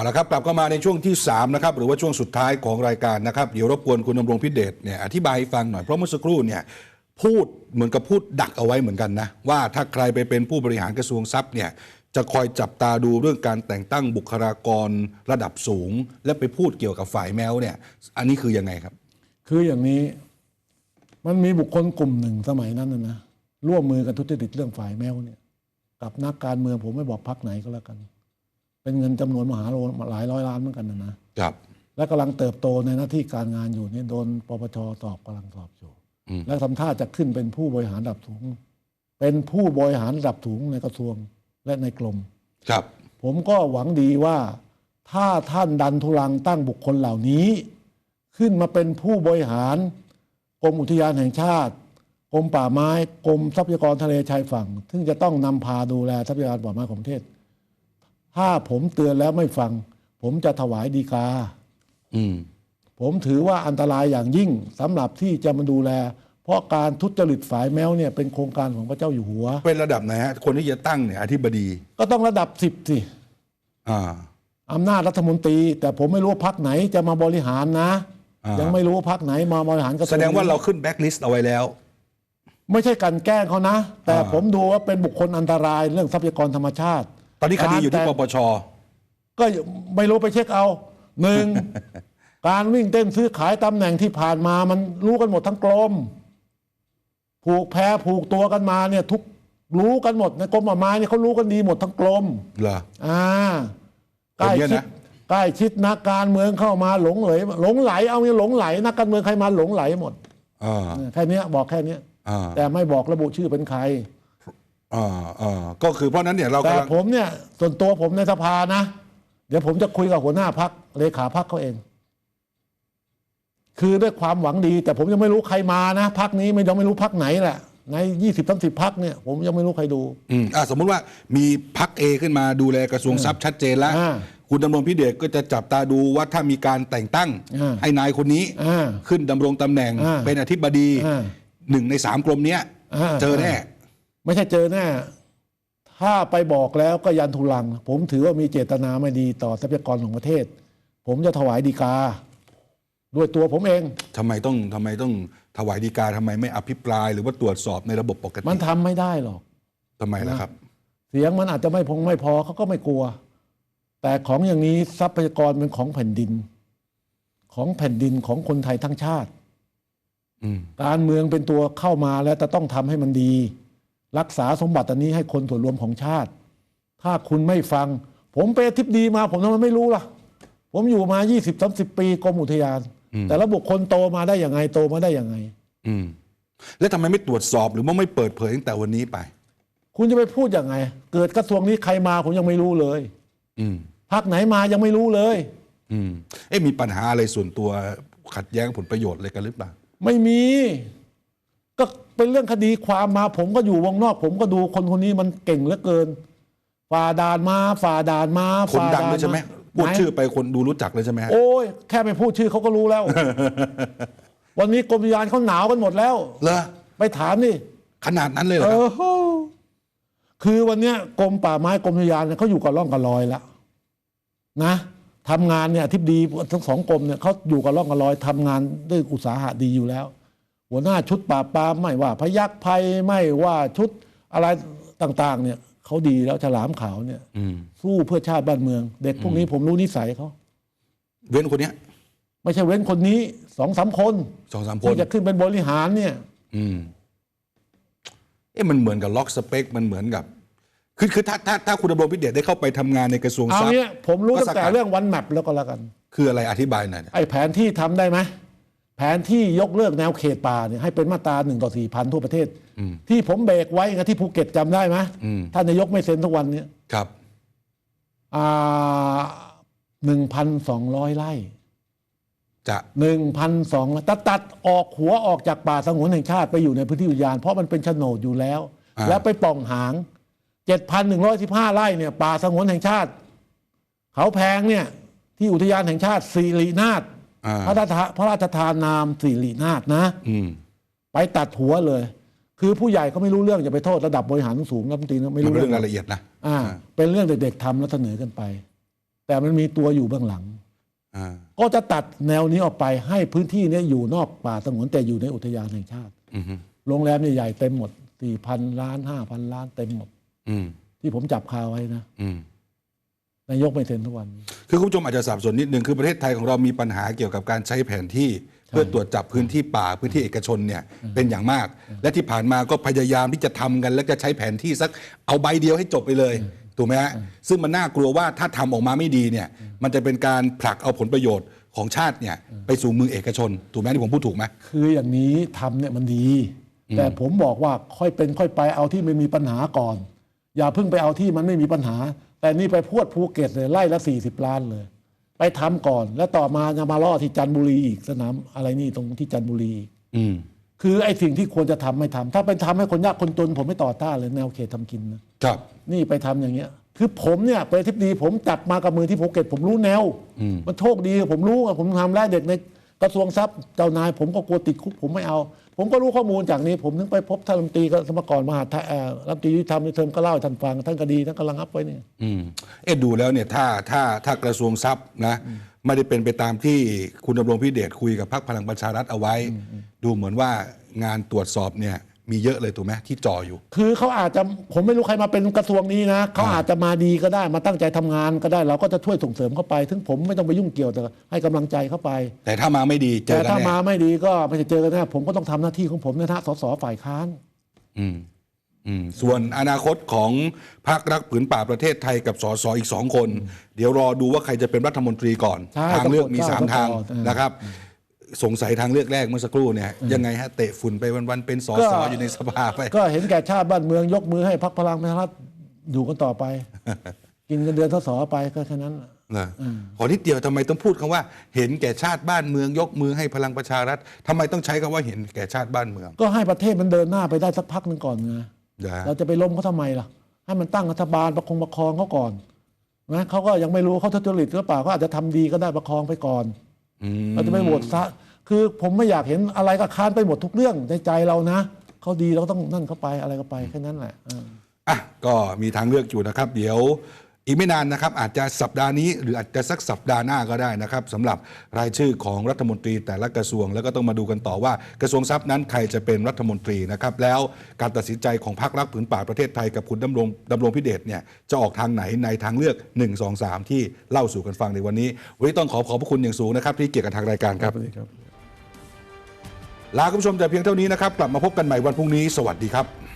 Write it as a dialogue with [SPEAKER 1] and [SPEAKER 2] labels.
[SPEAKER 1] เอาละครับกลับเข้ามาในช่วงที่3นะครับหรือว่าช่วงสุดท้ายของรายการนะครับเดี๋ยวรบกวนคุณดำรงพิเดชเนี่ยอธิบายให้ฟังหน่อยเพราะเมื่อสักครู่เนี่ยพูดเหมือนกับพูดดักเอาไว้เหมือนกันนะว่าถ้าใครไปเป็นผู้บริหารกระทรวงทรัพย์เนี่ยจะคอยจับตาดูเรื่องการแต่งตั้งบุคลากรระดับสูง และไปพูดเกี่ยวกับฝ่ายแมวเนี่ยอันนี้คือยังไงครับ
[SPEAKER 2] คืออย่างนี้มันมีบุคคลกลุ่มหนึ่งสมัยนั้นนะนะร่วมมือกันทุจริตเรื่องฝ่ายแมวเนี่ยกับนักการเมืองผมไม่บอกพักไหนก็แล้วกัน เป็นเงินจำนวนมหาโลหลายร้อยล้านเหมือนกันนะนะครับ และกำลังเติบโตในหน้าที่การงานอยู่เนี่ยโดนปปชสอบกำลังสอบอยู่
[SPEAKER 1] อืม
[SPEAKER 2] และทำท่าจะขึ้นเป็นผู้บริหารระดับสูง เป็นผู้บริหารระดับสูงในกระทรวงและในกรม
[SPEAKER 1] ครับ
[SPEAKER 2] ผมก็หวังดีว่า ถ้าท่านดันทุลังตั้งบุคคลเหล่านี้ ขึ้นมาเป็นผู้บริหารกรมอุทยานแห่งชาติกรมป่าไม้กรมทรัพยากรทะเลชายฝั่ง ซึ่งจะต้องนำพาดูแลทรัพยากรป่าไม้ของประเทศ ถ้าผมเตือนแล้วไม่ฟัง ผมจะถวายดีกา
[SPEAKER 1] อืม
[SPEAKER 2] ผมถือว่าอันตรายอย่างยิ่งสำหรับที่จะมาดูแล เพราะการทุจริตฝ่ายแมวเนี่ยเป็นโครงการของพระเจ้าอยู่หัว
[SPEAKER 1] เป็นระดับไหนฮะคนที่จะตั้งเนี่ยอธิบดี
[SPEAKER 2] ก็ต้องระดับสิบสิ
[SPEAKER 1] อ่า
[SPEAKER 2] อำนาจรัฐมนตรี แต่ผมไม่รู้ว่าพักไหนจะมาบริหารนะ
[SPEAKER 1] อ่ายั
[SPEAKER 2] ยังไม่รู้ว่าพักไหนมาบริหารกระทรวง
[SPEAKER 1] แสดงว่าเราขึ้นแบ็คลิสต์เอาไว้แล้ว
[SPEAKER 2] ไม่ใช่กลันแกล้งเขานะ แต่
[SPEAKER 1] อ่า
[SPEAKER 2] ผมดูว่าเป็นบุคคลอันตรายเรื่องทรัพยากรธรรมชาติ
[SPEAKER 1] ตอนนี้คดีอยู่ที่
[SPEAKER 2] การ
[SPEAKER 1] ป
[SPEAKER 2] แต่ง
[SPEAKER 1] ปช
[SPEAKER 2] ก็ไม่รู้ไปเช็คเอาหนึ่ง การวิ่งเต้นซื้อขายตำแหน่งที่ผ่านมามันรู้กันหมดทั้งกรมผูกแพรผูกตัวกันมาเนี่ย ทุกรู้กันหมดในกรมป่าไม้เนี่ยเขารู้กันดีหมดทั้งกรม
[SPEAKER 1] เหรอ
[SPEAKER 2] อ่า
[SPEAKER 1] ค
[SPEAKER 2] ใก
[SPEAKER 1] น
[SPEAKER 2] ล้
[SPEAKER 1] เนี้ย
[SPEAKER 2] ชิด
[SPEAKER 1] นะ
[SPEAKER 2] ใกล้ชิดนักการเมืองเข้ามาหลงไหลหลงไหล เอาเนี่ยหลงไหล นักการเมืองใครมาหลงไหลหมด
[SPEAKER 1] อ่า
[SPEAKER 2] แค่เนี้ยบอกแค่เนี้ย
[SPEAKER 1] อ่า
[SPEAKER 2] แต่ไม่บอกระบุชื่อเป็นใคร
[SPEAKER 1] อ่าอ่าก็คือเพราะนั้นเนี่ยเรา
[SPEAKER 2] แต่
[SPEAKER 1] กำลัง
[SPEAKER 2] ผมเนี่ยส่วนตัวผมในสภานะ เดี๋ยวผมจะคุยกับหัวหน้าพักเลขาพักเขาเอง คือด้วยความหวังดี แต่ผมยังไม่รู้ใครมานะพักนี้ไม่ยังไม่รู้พักไหนแหละ ในยี่สิบสามสิบพักเนี่ย ผมยังไม่รู้ใครดู
[SPEAKER 1] อืมอ่าสมมุติว่ามีพักเอขึ้นมาดูแลกระทรวงทรัพย์ชัดเจนแล้ว
[SPEAKER 2] อ่า
[SPEAKER 1] คุณดำรงพิเดชก็จะจับตาดูว่าถ้ามีการแต่งตั้ง
[SPEAKER 2] อ่า
[SPEAKER 1] ให้นายคนนี้
[SPEAKER 2] อ่า
[SPEAKER 1] ขึ้นดำรงตำแหน่ง
[SPEAKER 2] อ่า
[SPEAKER 1] เป็นอธิบดี
[SPEAKER 2] อ่า
[SPEAKER 1] หนึ่งในสามกรมเนี้ย
[SPEAKER 2] อ่า
[SPEAKER 1] เจอแน่
[SPEAKER 2] ไม่ใช่เจอแน่ถ้าไปบอกแล้วก็ยันทุลัง ผมถือว่ามีเจตนาไม่ดีต่อทรัพยากรของประเทศ ผมจะถวายดีกา ด้วยตัวผมเอง
[SPEAKER 1] ทำไมต้องทำไมต้องถวายดีกาทำไมไม่อภิปราย หรือว่าตรวจสอบในระบบปกติ
[SPEAKER 2] มันทำไม่ได้หรอก
[SPEAKER 1] ทำไมล่ะครับ
[SPEAKER 2] เสียงมันอาจจะไม่พงไม่พอเขาก็ไม่กลัว แต่ของอย่างนี้ทรัพยากรเป็นของแผ่นดิน ของแผ่นดินของคนไทยทั้งชาติ
[SPEAKER 1] อืม
[SPEAKER 2] การเมืองเป็นตัวเข้ามาแล้วจะต้องทำให้มันดี รักษาสมบัติอันนี้ให้คนส่วนรวมของชาติ ถ้าคุณไม่ฟัง ผมเป็นทิพดีมา ผมทำไมไม่รู้ล่ะ ผมอยู่มา 20 30 ปีกรมอุทยาน แต่ละบุคคลโตมาได้อย่างไงโตมาได้อย่างไง
[SPEAKER 1] อืม แล้วทำไมไม่ตรวจสอบหรือว่าไม่เปิดเผยตั้งแต่วันนี้ไป
[SPEAKER 2] คุณจะไปพูดยังไง เกิดกระทรวงนี้ใครมาผมยังไม่รู้เลย
[SPEAKER 1] อืม
[SPEAKER 2] พักไหนมายังไม่รู้เลย
[SPEAKER 1] อืม เอ๊ะมีปัญหาอะไรส่วนตัวขัดแย้งผลประโยชน์อะไรกันหรือเปล่า
[SPEAKER 2] ไม่มี ก็ เป็นเรื่องคดีความมาผมก็อยู่วงนอก ผมก็ดูคนคนนี้มันเก่งเหลือเกิน ฝ่าด่านมาฝ่าด่านมา
[SPEAKER 1] คน
[SPEAKER 2] ฝ่า
[SPEAKER 1] ดัง
[SPEAKER 2] ด่าน
[SPEAKER 1] เลยใช่ไหม
[SPEAKER 2] มา
[SPEAKER 1] พูด
[SPEAKER 2] ไหน
[SPEAKER 1] ชื่อไปคนดูรู้จักเลยใช่ไหมฮะ
[SPEAKER 2] โอ้ยแค่ไม่พูดชื่อเขาก็รู้แล้ว วันนี้กรมอุทยานเขาหนาวกันหมดแล้ว
[SPEAKER 1] เหรอ
[SPEAKER 2] ไปถามนี่
[SPEAKER 1] ขนาดนั้นเลยเหร
[SPEAKER 2] เอ
[SPEAKER 1] อครับ
[SPEAKER 2] อโหคือวันเนี้ยกรมป่าไม้กรมอุทยานเนี่ยเขาอยู่กับร่องกับรอยแล้วนะทำงานเนี่ยทิบดีทั้งสองกรมเนี่ยเขาอยู่กับร่องกับรอยทำงานด้วยอุตสาหะดีอยู่แล้ว หัวหน้าชุดป่าบปรามไม่ว่า พยักภัยไม่ว่าชุดอะไรต่าง ๆ เนี่ยเขาดีแล้วฉลามขาวเนี่ย
[SPEAKER 1] อืม
[SPEAKER 2] สู้เพื่อชาติบ้านเมือง เด็กพวกนี้ผมรู้นิสัยเขา
[SPEAKER 1] เว้นคนเนี้ย
[SPEAKER 2] ไม่ใช่เว้นคนนี้สองสามคน
[SPEAKER 1] สองสามค
[SPEAKER 2] ที่
[SPEAKER 1] น
[SPEAKER 2] จะขึ้นเป็นบริหารเนี่ย
[SPEAKER 1] อืมเอ๊ะมันเหมือนกับล็อกสเปค มันเหมือนกับ คือคือถ้าถ้าถ้าคุณดำรงพิเดชได้เข้าไปทำงานในกระทรวง
[SPEAKER 2] เอา
[SPEAKER 1] ทรัพย์
[SPEAKER 2] เนี้ยผมรู้
[SPEAKER 1] ก็
[SPEAKER 2] ตั้งแต่
[SPEAKER 1] สกัด
[SPEAKER 2] เรื่องวันแมปแล้วก็แล้วกัน
[SPEAKER 1] คืออะไรอธิบายหน่อยนะ
[SPEAKER 2] ไอ้แผนที่ทำได้ไหม แผนที่ยกเลิกแนวเขตป่าเนี่ยให้เป็นมาตราหนึ่งต่อสี่พันทั่วประเทศ ที่ผมเบรกไว้ไงที่ภูเก็ตจำได้ไหม
[SPEAKER 1] อืม
[SPEAKER 2] ท่านนายกไม่เซ็นทุกวันเนี่ย
[SPEAKER 1] ครับ
[SPEAKER 2] อ่าหนึ่งพันสองร้อยไร่
[SPEAKER 1] จะ
[SPEAKER 2] หนึ่งพันสองตัดตัดออกหัวออกจากป่าสงวนแห่งชาติไปอยู่ในพื้นที่อุทยาน เพราะมันเป็นโฉนดอยู่แล้ว
[SPEAKER 1] อ่า
[SPEAKER 2] แล้วไปป่องหางเจ็ดพันหนึ่งร้อยสิบห้าไร่เนี่ยป่าสงวนแห่งชาติ เขาแพงเนี่ยที่อุทยานแห่งชาติสิรินาถ
[SPEAKER 1] อ่า
[SPEAKER 2] พระราชทานพระราชทานนามสิรินาถนะ
[SPEAKER 1] อืม
[SPEAKER 2] ไปตัดหัวเลย คือผู้ใหญ่เขาไม่รู้เรื่องอย่าไปโทษระดับบริหารสูงรัฐมนตรีนะไม่
[SPEAKER 1] มัน
[SPEAKER 2] รู้
[SPEAKER 1] เป็น
[SPEAKER 2] เรื่
[SPEAKER 1] เรื่
[SPEAKER 2] อ
[SPEAKER 1] องงรายละเอียดนะ
[SPEAKER 2] อ่า เป็นเรื่องเด็กๆทำแล้วเสนอกันไป แต่มันมีตัวอยู่เบื้องหลัง
[SPEAKER 1] อ่า
[SPEAKER 2] ก็จะตัดแนวนี้ออกไปให้พื้นที่เนี้อยู่นอกป่าสงวนแต่อยู่ในอุทยานแห่งชาติ
[SPEAKER 1] อืม
[SPEAKER 2] โรงแรมใหญ่ๆเต็มหมดสี่พันล้านห้าพันล้านเต็มหมด
[SPEAKER 1] อืม
[SPEAKER 2] ที่ผมจับคาไว้นะ
[SPEAKER 1] อืม
[SPEAKER 2] นายกไม่เซ็นทุกวันนี้
[SPEAKER 1] คือคุณผู้ชมอาจจะสับสนนิดนึงคือประเทศไทยของเรามีปัญหาเกี่ยวกับการใช้แผนที่ เพื่อตรวจจับพื้นที่ป่าพื้นที่เอกชนเนี่ยเป็นอย่างมาก และที่ผ่านมาก็พยายามที่จะทำกัน แล้วจะใช้แผนที่สักเอาใบเดียวให้จบไปเลยถูกไหมฮะซึ่งมันน่ากลัวว่าถ้าทำออกมาไม่ดีเนี่ยมันจะเป็นการผลักเอาผลประโยชน์ของชาติเนี่ยไปสู่มือเอกชน ถูกไหมที่ผมพูดถูกไหม
[SPEAKER 2] คืออย่างนี้ทำเนี่ยมันดี แต่ผมบอกว่าค่อยเป็นค่อยไปเอาที่ไม่มีปัญหาก่อน อย่าเพิ่งไปเอาที่มันไม่มีปัญหา แต่นี่ไปพวดภูเก็ตเลยไล่ละสี่สิบล้านเลย ไปทำก่อน แล้วต่อมาจะมาล่อที่จันทบุรีอีกสนามอะไรนี่ตรงที่จันทบุรีอีก
[SPEAKER 1] อืม
[SPEAKER 2] คือไอ้สิ่งที่ควรจะทำไม่ทำถ้าเป็นทำให้คนยากคนจนผมไม่ต่อต้านเลยแนวเขตทำกินนะครับ นี่ไปทำอย่างเงี้ย คือผมเนี่ยเป็นทิบดีผมจับมากับมือที่ภูเก็ตผมรู้แนวมันโชคดีผมรู้ว่าผมทำแล้วเด็กใน กระทรวงทรัพย์เจ้านาย ผมก็กลัวติดคุกผมไม่เอา ผมก็รู้ข้อมูลจากนี้ ผมถึงไปพบท่านรัฐมนตรีก็สมกรมหาดไทยเอ่อรัฐมนตรียุติธรรมในเทอมก็เล่าให้ท่านฟังท่านก็ดีท่านก็ระงับไว้เนี่ย
[SPEAKER 1] อืมเอ็ดดูแล้วเนี่ยถ้าถ้าถ้ากระทรวงทรัพย์นะไม่ได้เป็นไปตามที่คุณดำรงพิเดชคุยกับพรรคพลังประชารัฐเอาไว้ ดูเหมือนว่างานตรวจสอบเนี่ย มีเยอะเลยถูกไหมที่จ่ออยู่
[SPEAKER 2] คือเขาอาจจะผมไม่รู้ใครมาเป็นกระทรวงนี้นะเขาอาจจะมาดีก็ได้มาตั้งใจทำงานก็ได้เราก็จะช่วยส่งเสริมเข้าไปถึงผมไม่ต้องไปยุ่งเกี่ยวแต่ให้กำลังใจเข้าไป
[SPEAKER 1] แต่ถ้ามาไม่ดีเจ
[SPEAKER 2] แต่
[SPEAKER 1] อกัน
[SPEAKER 2] ถ้า
[SPEAKER 1] แน่
[SPEAKER 2] มาไม่ดีก็ไม่จะเจอกันแน่ผมก็ต้องทำหน้าที่ของผมในฐานะสสฝ่ายค้าน
[SPEAKER 1] อืมอืมส่วนอนาคตของพรรครักผืนป่าประเทศไทยกับสสอีกสองคน เดี๋ยวรอดูว่าใครจะเป็นรัฐมนตรีก่อน
[SPEAKER 2] ใช่
[SPEAKER 1] ทางเลือกมี
[SPEAKER 2] ต้องโปรด
[SPEAKER 1] สาม
[SPEAKER 2] เกล้า
[SPEAKER 1] ทาง
[SPEAKER 2] ต้องโปรด
[SPEAKER 1] นะครับ สงสัยทางเลือกแรกเมื่อสักครู่เนี่ยยังไงฮะเตะฝุ่นไปวันๆเป็นสสอยู่ในสภาไป
[SPEAKER 2] ก็เห็นแก่ชาติบ้านเมืองยกมือให้พักพลังประชารัฐอยู่กันต่อไป กินเงินเดือนสสไปก็แค่นั้น
[SPEAKER 1] เหรอขอนิดเดียวทำไมต้องพูดคำว่า เห็นแก่ชาติบ้านเมืองยกมือให้พลังประชารัฐทำไมต้องใช้คำว่าเห็นแก่ชาติบ้านเมือง
[SPEAKER 2] ก็ให้ประเทศมันเดินหน้าไปได้สักพักหนึ่งก่อนไง
[SPEAKER 1] นะ
[SPEAKER 2] เราจะไปล้มเขาทำไมล่ะ ให้มันตั้งรัฐบาลประคองประคองเขาก่อนนะเขาก็ยังไม่รู้เขาทุจริตหรือเปล่าเขาอาจจะทำดีก็ได้ประคองไปก่อน
[SPEAKER 1] อืม
[SPEAKER 2] เราจะไม่โหวตซะคือผมไม่อยากเห็นอะไรก็ค้านไปหมดทุกเรื่องในใจเรานะเขาดีเราก็ต้องนั่นเข้าไปอะไรก็ไปแค่นั้นแหละเออ
[SPEAKER 1] อะก็มีทางเลือกอยู่นะครับ เดี๋ยว อีกไม่นานนะครับอาจจะสัปดาห์นี้หรืออาจจะสักสัปดาห์หน้าก็ได้นะครับสำหรับรายชื่อของรัฐมนตรีแต่ละกระทรวง แล้วก็ต้องมาดูกันต่อว่ากระทรวงทรัพย์นั้นใครจะเป็นรัฐมนตรีนะครับแล้วการตัดสินใจของพรรครักผืนป่าประเทศไทยกับคุณดำรงดำรงพิเดชเนี่ยจะออกทางไหนในทางเลือก 1 2 3 ที่เล่าสู่กันฟังในวันนี้วันนี้ต้องขอขอบพระคุณอย่างสูงนะครับที่เกี่ยวกับทางรายการครับลาคุณผู้ชมแต่เพียงเท่านี้นะครับกลับมาพบกันใหม่วันพรุ่งนี้สวัสดีครับ